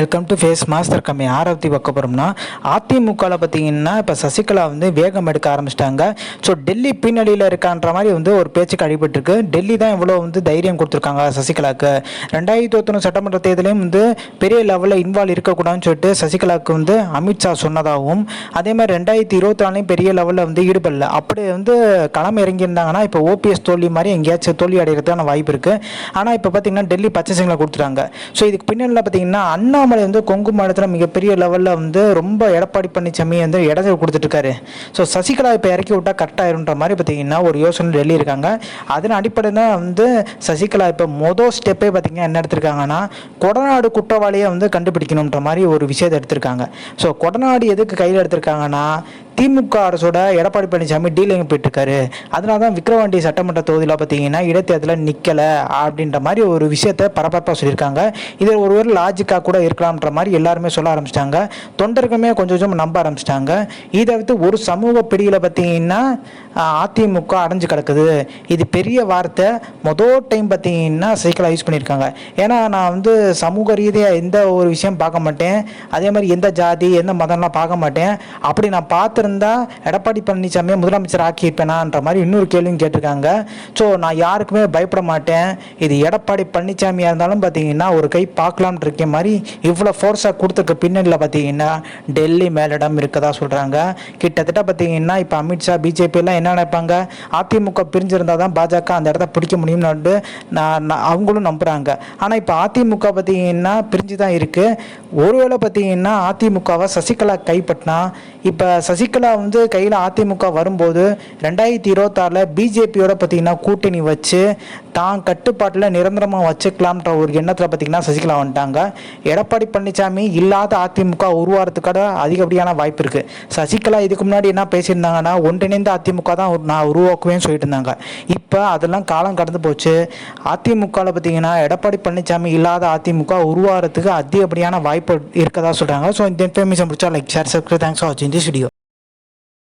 Welcome to face master கம்மி. ஆரத்தி பார்க்க போகிறோம்னா அதிமுகவில் பார்த்தீங்கன்னா இப்போ சசிகலா வந்து வேகம் எடுக்க ஆரம்பிச்சிட்டாங்க. ஸோ டெல்லி பின்னணியில் இருக்கான்ற மாதிரி வந்து ஒரு பேச்சுக்கு அடிபட்டிருக்கு. டெல்லி தான் இவ்வளோ வந்து தைரியம் கொடுத்துருக்காங்க சசிகலாவுக்கு ரெண்டாயிரத்தி ஒத்தொன்று சட்டமன்ற தேர்தலையும் வந்து பெரிய லெவலில் இன்வால்வ் இருக்கக்கூடாதுன்னு சொல்லிட்டு சசிகலாவுக்கு வந்து அமித்ஷா சொன்னதாகவும் அதே மாதிரி ரெண்டாயிரத்தி இருபத்தி நாலையும் பெரிய லெவலில் வந்து ஈடுபடல. அப்படி வந்து களம் இறங்கியிருந்தாங்கன்னா இப்போ ஓபிஎஸ் தோல்வி மாதிரி எங்கேயாச்சும் தோல்வி அடைகிறதுக்கான வாய்ப்பு இருக்குது ஆனால் இப்போ பார்த்தீங்கன்னா டெல்லி பச்சை சிங்கில் கொடுத்துட்டாங்க. ஸோ இதுக்கு பின்னணியில் பார்த்தீங்கன்னா அண்ணா அண்ணாமலை வந்து கொங்கு மாநிலத்தில் மிகப்பெரிய லெவலில் வந்து ரொம்ப எடப்பாடி பழனிசாமி வந்து இடைஞ்சல் கொடுத்துட்டு இருக்காரு ஸோ சசிகலா இப்போ இறக்கி விட்டால் கரெக்டாயிருன்ற மாதிரி பார்த்தீங்கன்னா ஒரு யோசனை எழுதியிருக்காங்க. இருக்காங்க அதன் அடிப்படையில் தான் வந்து சசிகலா இப்போ மொதல் ஸ்டெப்பே பார்த்தீங்கன்னா என்ன எடுத்திருக்காங்கன்னா கொடநாடு குற்றவாளியை வந்து கண்டுபிடிக்கணுன்ற மாதிரி ஒரு விஷயத்தை எடுத்திருக்காங்க. ஸோ கொடநாடு எதுக்கு கையில் எடுத்திருக்காங்கன்னா திமுக அரசோட எடப்பாடி பழனிசாமி டீலிங் போயிட்டு இருக்காரு அதனால தான் விக்ரவாண்டி சட்டமன்ற தொகுதியில் பார்த்தீங்கன்னா இடைத்தேர்தலில் நிற்கலை அப்படின்ற மாதிரி ஒரு விஷயத்த பரபரப்பாக சொல்லியிருக்காங்க. இது ஒருவர் லாஜிக்காக கூட இருக்கலாம்ன்ற மாதிரி எல்லாருமே சொல்ல ஆரம்பிச்சிட்டாங்க. தொண்டர்களுமே கொஞ்சம் கொஞ்சம் நம்ப ஆரம்பிச்சிட்டாங்க. இதை வந்து ஒரு சமூக பிடியில் பார்த்தீங்கன்னா அதிமுக அடைஞ்சு கிடக்குது. இது பெரிய வார்த்தை. மொதல் டைம் பார்த்தீங்கன்னா சைக்கிளாக யூஸ் பண்ணியிருக்காங்க. ஏன்னா நான் வந்து சமூக ரீதியாக எந்த ஒரு விஷயம் பார்க்க மாட்டேன். அதே மாதிரி எந்த ஜாதி எந்த மதம்லாம் பார்க்க மாட்டேன். அப்படி நான் இருந்தால் எடப்பாடி பழனிசாமியை முதலமைச்சர் ஆக்கியிருப்பேனான்ற மாதிரி இன்னொரு கேள்வியும் கேட்டிருக்காங்க. ஸோ நான் யாருக்குமே பயப்பட மாட்டேன். இது எடப்பாடி பழனிசாமியாக இருந்தாலும் பார்த்தீங்கன்னா ஒரு கை பார்க்கலாம்னு இருக்க மாதிரி இவ்வளோ ஃபோர்ஸாக கொடுத்துருக்க பின்னணியில் பார்த்தீங்கன்னா டெல்லி மேலிடம் இருக்கதா சொல்கிறாங்க கிட்டத்தட்ட பார்த்தீங்கன்னா இப்போ அமித்ஷா பிஜேபியெல்லாம் என்ன நினைப்பாங்க? அதிமுக பிரிஞ்சிருந்தால் தான் பாஜக அந்த இடத்த பிடிக்க முடியும்னு நான் நான் அவங்களும் நம்புகிறாங்க ஆனால் இப்போ அதிமுக பார்த்தீங்கன்னா பிரிஞ்சு தான் இருக்குது ஒருவேளை பார்த்தீங்கன்னா அதிமுகவை சசிகலா கைப்பற்றினா இப்போ சசிகலா வந்து கையில் அதிமுக வரும்போது ரெண்டாயிரத்தி இருபத்தாறில் பிஜேபியோட பார்த்தீங்கன்னா கூட்டணி வச்சு தான் கட்டுப்பாட்டில் நிரந்தரமாக வச்சுக்கலாம்ன்ற ஒரு எண்ணத்தில் பார்த்தீங்கன்னா சசிகலா வந்துட்டாங்க. எடப்பாடி பழனிசாமி இல்லாத அதிமுக உருவாகிறதுக்கான அதிகப்படியான வாய்ப்பு இருக்குது சசிகலா இதுக்கு முன்னாடி என்ன பேசியிருந்தாங்கன்னா ஒன்றிணைந்த அதிமுக தான் நான் உருவாக்குவேன்னு சொல்லிட்டு இருந்தாங்க. இப்போ அதெல்லாம் காலம் கடந்து போச்சு. அதிமுகவில் பார்த்தீங்கன்னா எடப்பாடி பழனிசாமி இல்லாத அதிமுக உருவாகிறதுக்கு அதிகப்படியான வாய்ப்பு இருக்கதா சொல்கிறாங்க ஸோ இந்த இன்ஃபர்மேஷன் பிடிச்சா like share subscribe thanks for வாட்சிங் திஸ் வீடியோ